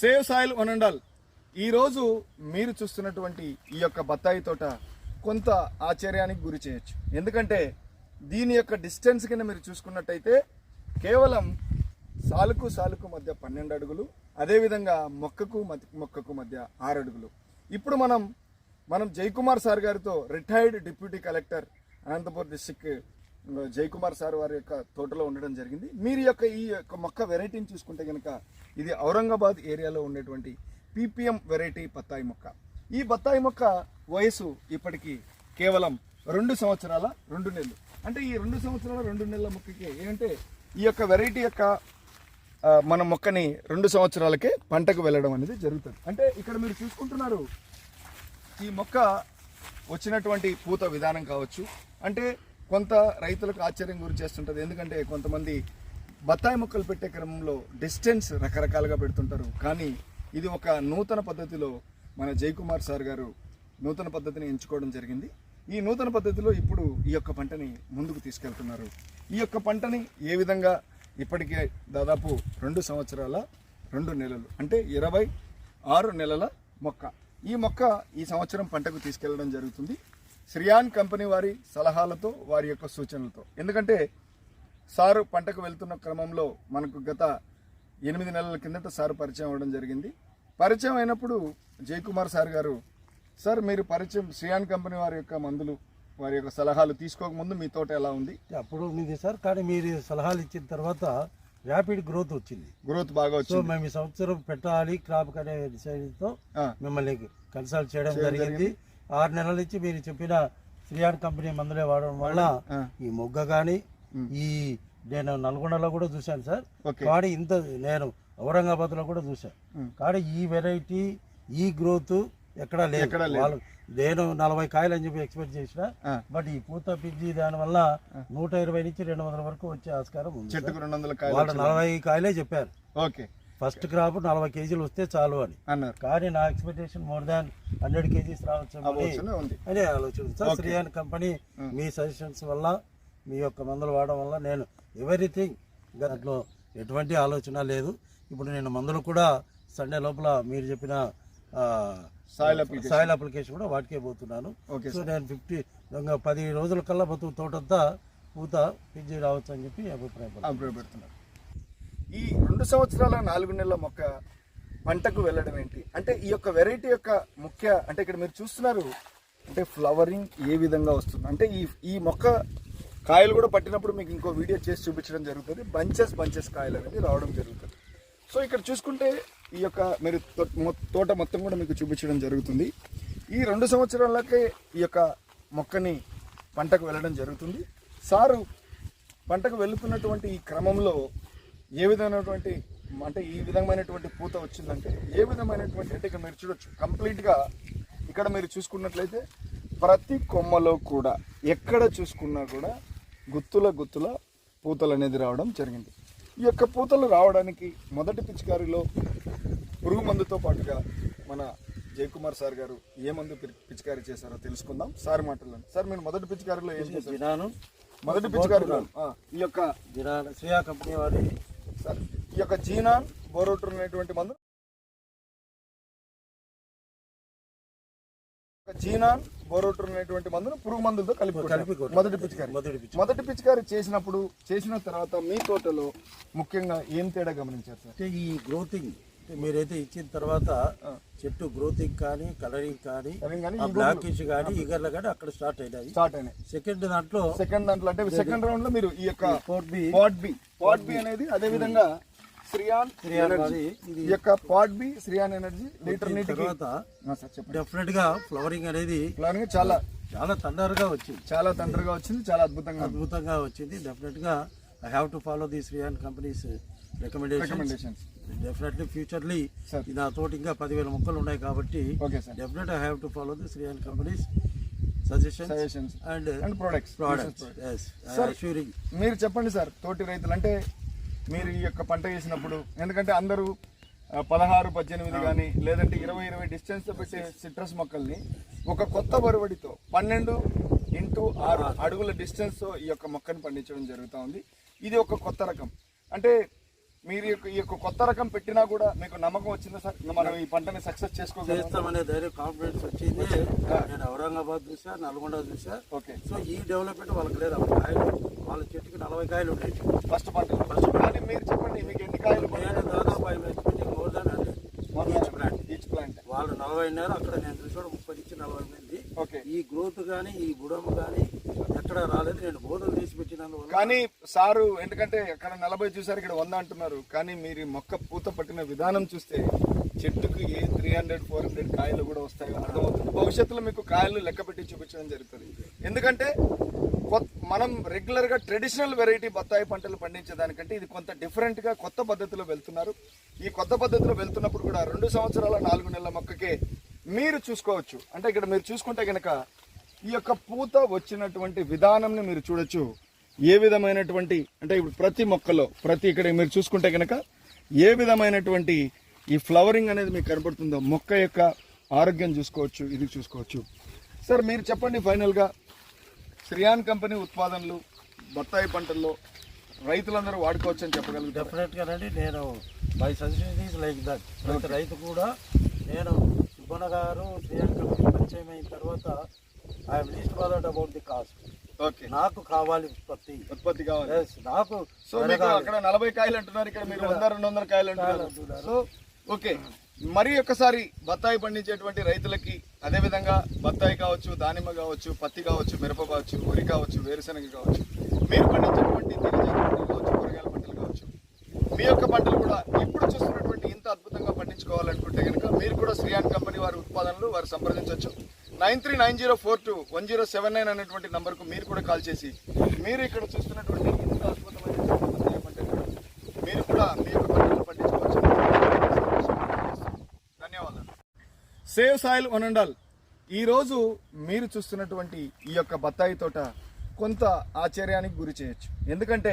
Save soil వనండాల్ ఈరోజు మీరు చూస్తున్నటువంటి ఈ యొక్క బత్తాయి తోట కొంత ఆశ్చర్యానికి గురి చేయొచ్చు. ఎందుకంటే దీని యొక్క డిస్టెన్స్ కింద మీరు చూసుకున్నట్టయితే కేవలం సాలుకు సాలుకు మధ్య పన్నెండు అడుగులు అదేవిధంగా మొక్కకు మొక్కకు మధ్య ఆరు అడుగులు. ఇప్పుడు మనం మనం జయకుమార్ సార్ గారితో retired deputy collector Anantapur district Jayakumar sir వారి యొక్క తోటలో ఉండడం జరిగింది. మీరు యొక్క ఈ యొక్క మొక్క వెరైటీని చూసుకుంటే కనుక ఇది ఔరంగాబాద్ ఏరియాలో ఉండేటువంటి పీపీఎం వెరైటీ బత్తాయి మొక్క. ఈ బత్తాయి మొక్క వయసు ఇప్పటికీ కేవలం రెండు సంవత్సరాల రెండు నెలలు. అంటే ఈ రెండు సంవత్సరాల రెండు నెలల మొక్కకి ఏంటంటే ఈ యొక్క వెరైటీ యొక్క మన మొక్కని రెండు సంవత్సరాలకే పంటకు వెళ్ళడం అనేది జరుగుతుంది. అంటే ఇక్కడ మీరు చూసుకుంటున్నారు ఈ మొక్క వచ్చినటువంటి పూత విధానం కావచ్చు. అంటే కొంత రైతులకు ఆశ్చర్యం గురి చేస్తుంటుంది. ఎందుకంటే కొంతమంది బత్తాయి మొక్కలు పెట్టే క్రమంలో డిస్టెన్స్ రకరకాలుగా పెడుతుంటారు. కానీ ఇది ఒక నూతన పద్ధతిలో మన జయకుమార్ సార్ గారు నూతన పద్ధతిని ఎంచుకోవడం జరిగింది. ఈ నూతన పద్ధతిలో ఇప్పుడు ఈ యొక్క పంటని ముందుకు తీసుకెళ్తున్నారు. ఈ యొక్క పంటని ఏ విధంగా ఇప్పటికే దాదాపు రెండు సంవత్సరాల రెండు నెలలు అంటే ఇరవై ఆరు నెలల మొక్క. ఈ మొక్క ఈ సంవత్సరం పంటకు తీసుకెళ్ళడం జరుగుతుంది. శ్రియాన్ కంపెనీ వారి సలహాలతో వారి యొక్క సూచనలతో. ఎందుకంటే సారు పంటకు వెళ్తున్న క్రమంలో మనకు గత ఎనిమిది నెలల కిందట సారు పరిచయం అవ్వడం జరిగింది. పరిచయం అయినప్పుడు జయకుమార్ సార్ గారు సార్ మీరు పరిచయం శ్రియాన్ కంపెనీ వారి యొక్క మందులు వారి యొక్క సలహాలు తీసుకోకముందు మీ తోట ఎలా ఉంది? అప్పుడు ఉంది సార్ కానీ మీరు సలహాలు ఇచ్చిన తర్వాత ర్యాపిడ్ గ్రోత్ వచ్చింది. గ్రోత్ బాగా వచ్చింది. మేము ఈ సంవత్సరం పెట్టాలి క్రాప్ అనే డిసైడ్తో మిమ్మల్ని కన్సల్ట్ చేయడం జరిగింది. ఆరు నెలల నుంచి మీరు చెప్పిన శ్రీయాన్ కంపెనీ మందులే వాడడం వల్ల ఈ మొగ్గ కానీ. ఈ నేను నల్గొండలో కూడా చూశాను సార్. కానీ ఇంత నేను ఔరంగాబాద్లో కూడా చూశాను. కానీ ఈ వెరైటీ ఈ గ్రోత్ ఎక్కడా లేదు. వాళ్ళు నేను నలభై కాయలు అని చెప్పి ఎక్స్పెక్ట్ చేసిన బట్ ఈ పూత పిజ్జి దాని వల్ల నూట ఇరవై నుంచి రెండు వందల వరకు వచ్చే ఆస్కారం ఉంది వాళ్ళు. నలభై కాయలే చెప్పారు. ఓకే. ఫస్ట్ క్రాప్ నలభై కేజీలు వస్తే చాలు అని. అన్నారు. కానీ నా expectation more than hundred kgs రావచ్చు అని ఆలోచన సార్. శ్రీయాన్ కంపెనీ. మీ సజెషన్స్ వల్ల మీ యొక్క మందులు వాడడం వల్ల నేను ఎవ్రీథింగ్ దాంట్లో ఎటువంటి ఆలోచన లేదు. ఇప్పుడు నేను మందులు కూడా సండే లోపల మీరు చెప్పిన. సాయిల్ అప్లికేషన్ కూడా వాటికే పోతున్నాను. సో నేను ఫిఫ్టీ పది రోజుల కల్లా బతు తోటంతా పూత పిజ్జి రావచ్చు అని చెప్పి అభిప్రాయపడుతున్నాను. ఈ రెండు సంవత్సరాల నాలుగు నెలల మొక్క పంటకు వెళ్ళడం ఏంటి? అంటే ఈ యొక్క వెరైటీ యొక్క ముఖ్య అంటే ఇక్కడ మీరు చూస్తున్నారు అంటే ఫ్లవరింగ్ ఏ విధంగా వస్తుంది? అంటే ఈ ఈ మొక్క కాయలు కూడా పట్టినప్పుడు మీకు ఇంకో వీడియో చేసి చూపించడం జరుగుతుంది. బంచెస్ బంచెస్ కాయలు అనేది రావడం జరుగుతుంది. సో ఇక్కడ చూసుకుంటే ఈ యొక్క మీరు తోట మొత్తం కూడా మీకు చూపించడం జరుగుతుంది. ఈ రెండు సంవత్సరాలకే ఈ యొక్క మొక్కని పంటకు వెళ్ళడం జరుగుతుంది. సారు పంటకు వెళుతున్నటువంటి ఈ క్రమంలో ఏ విధమైనటువంటి అంటే ఈ విధమైనటువంటి పూత వచ్చిందంటే ఏ విధమైనటువంటి అంటే ఇక్కడ మీరు చూడొచ్చు కంప్లీట్గా ఇక్కడ మీరు చూసుకున్నట్లయితే ప్రతి కొమ్మలో కూడా ఎక్కడ చూసుకున్నా కూడా గుత్తుల గుత్తుల పూతలు అనేది రావడం జరిగింది. ఈ యొక్క పూతలు రావడానికి మొదటి పిచికారిలో పురుగు మందుతో పాటుగా మన జయకుమార్ సార్ గారు ఏ మందు పిచికారీ చేశారో తెలుసుకుందాం. సార్ మాటల్లో సార్ మీరు మొదటి పిచికారిలో ఏం చేశారు? మొదటి పిచికారిలో ఈ యొక్క కంపెనీ వారి ఈ యొక్క జీనాన్ బోరోటర్ అనేటువంటి మందు. జీనాన్ బోరోటర్ అనేటువంటి మందును పురుగు మందులతో కలిపి. కలిపి. మొదటి పిచికారి మొదటి పిచ్చి. మొదటి పిచికారి చేసినప్పుడు చేసిన తర్వాత మీ తోటలో ముఖ్యంగా ఏం తేడా గమనించారు సార్? ఈ గ్రోతింగ్ మీరైతే ఇచ్చిన తర్వాత. చెట్టు గ్రోతింగ్ కానీ కలరింగ్ కానీ బ్లాకిష్ కానీ ఈగర్లు కానీ అక్కడ స్టార్ట్ అయినాయి. స్టార్ట్ అయినాయి. సెకండ్ దాంట్లో సెకండ్ దాంట్లో అంటే సెకండ్ రౌండ్లో మీరు ఈ యొక్క four B pot B. Pot B అనేది అదే విధంగా శ్రియాన్ ఎనర్జీ ఈ యొక్క pot B Sriyan energy litre తర్వాత డెఫినెట్గా ఫ్లవరింగ్ అనేది ప్లానింగ్ చాలా చాలా తొందరగా వచ్చింది. చాలా తండ్రిగా వచ్చింది చాలా అద్భుతంగా. అద్భుతంగా వచ్చింది. డెఫినెట్గా I have to follow the Sriyan company's recommendation definitely futurely నా తోటి ఇంకా పదివేల మొక్కలు ఉన్నాయి కాబట్టి definite I have to follow the Sriyan company's suggestion suggestions and and products assuring. మీరు చెప్పండి సార్ తోటి రైతులు అంటే మీరు ఈ యొక్క పంట వేసినప్పుడు ఎందుకంటే అందరూ పదహారు పద్దెనిమిది కానీ లేదంటే ఇరవై ఇరవై డిస్టెన్స్తో పెట్టే సిట్రస్ మొక్కల్ని ఒక కొత్త బరువడితో పన్నెండు ఇంటూ ఆరు అడుగుల డిస్టెన్స్తో ఈ యొక్క మొక్కని పండించడం జరుగుతూ ఉంది. ఇది ఒక కొత్త రకం. అంటే మీరు ఈ యొక్క- కొత్త రకం పెట్టినా కూడా మీకు నమ్మకం వచ్చిందా సార్? మనం ఈ పంటని సక్సెస్ చేసుకోగలం చేస్తామనే ధైర్యం కాన్ఫిడెన్స్ వచ్చింది. నేను ఔరంగాబాద్ చూసా నల్గొండ చూసా. ఓకే. సో ఈ డెవలప్మెంట్ వాళ్ళకి లేదు. వాళ్ళ చెట్టుకి నలభై కాయలు ఉండేవి ఫస్ట్ పంట ఫస్ట్ కానీ మీరు చెప్పండి మీకు ఎన్ని కాయలు నేను దాదాపు I expecting more than hundred each plant each plant వాళ్ళు నలభై ఉన్నారు అక్కడ నేను చూసాడు ముప్పై నుంచి నలభై మంది. ఓకే. ఈ గ్రోత్ కానీ ఈ బుడము కానీ ఎక్కడ రాలేదు. నేను బోధలు తీసి పెట్టినందువల్ల. కానీ సారు ఎందుకంటే అక్కడ నలభై చూసారు ఇక్కడ వంద అంటున్నారు. కానీ మీరు మొక్క పూత పట్టిన విధానం చూస్తే చెట్టుకు ఏ త్రీ హండ్రెడ్ ఫోర్ హండ్రెడ్ కాయలు కూడా వస్తాయో అర్థమవుతుంది. భవిష్యత్తులో మీకు కాయలు లెక్క పెట్టి చూపించడం జరుగుతుంది. ఎందుకంటే మనం రెగ్యులర్గా ట్రెడిషనల్ వెరైటీ బత్తాయి పంటలు పండించేదానికంటే ఇది కొంత డిఫరెంట్గా కొత్త పద్ధతిలో వెళ్తున్నారు. ఈ కొత్త పద్ధతిలో వెళ్తున్నప్పుడు కూడా రెండు సంవత్సరాల నాలుగు నెలల మొక్కకే మీరు చూసుకోవచ్చు. అంటే ఇక్కడ మీరు చూసుకుంటే గనక ఈ యొక్క పూత వచ్చినటువంటి విధానంని మీరు చూడొచ్చు. ఏ విధమైనటువంటి అంటే ఇప్పుడు ప్రతి మొక్కలో ప్రతి ఇక్కడ మీరు చూసుకుంటే కనుక ఏ విధమైనటువంటి ఈ ఫ్లవరింగ్ అనేది మీకు కనబడుతుందో మొక్క యొక్క ఆరోగ్యం చూసుకోవచ్చు ఇది చూసుకోవచ్చు. సార్ మీరు చెప్పండి ఫైనల్గా. శ్రియాన్ కంపెనీ ఉత్పాదనలు బత్తాయి పంటల్లో రైతులందరూ వాడుకోవచ్చు అని చెప్పగలుగుతారు? డెఫినెట్ గానండి నేను my suggestion is like that ప్రతి రైతు కూడా నేను సుబ్బన్న గారు శ్రీయాంక పరిచయం అయిన తర్వాత I'm least bothered about the cost okay నాకు కావాలి ఉత్పత్తి. ఉత్పత్తి కావాలి. నాకు సో మీకు అక్కడ నలభై కాయలు అంటున్నారు ఇక్కడ మీరు వంద రెండు వందల కాయలు అంటున్నారు. So okay. మరి ఒకసారి బత్తాయి పండించేటువంటి రైతులకి అదేవిధంగా బత్తాయి కావచ్చు దానిమ్మ కావచ్చు పత్తి కావచ్చు మిరప కావచ్చు వరి కావచ్చు వేరుశనగ కావచ్చు మీరు పండించేటువంటి కావచ్చు కూరగాయల పంటలు కావచ్చు మీ యొక్క పంటలు కూడా ఇప్పుడు చూస్తున్నటువంటి ఇంత అద్భుతంగా పండించుకోవాలనుకుంటే కనుక మీరు కూడా శ్రీయాన్ కంపెనీ వారి ఉత్పాదనలు వారు సంప్రదించవచ్చు. Nine three nine zero four two one zero seven nine అనేటువంటి నంబర్కు మీరు కూడా కాల్ చేసి మీరు ఇక్కడ చూస్తున్నటువంటి ఇంత అద్భుతమైనటువంటి బత్తాయి పంటలు మీరు కూడా మీ యొక్క పంటలు పండించుకోవచ్చు ధన్యవాదాలు సేవ్ సాయిల్ వన్ ఈరోజు మీరు చూస్తున్నటువంటి ఈ యొక్క బత్తాయి తోట కొంత ఆశ్చర్యానికి గురి చేయొచ్చు. ఎందుకంటే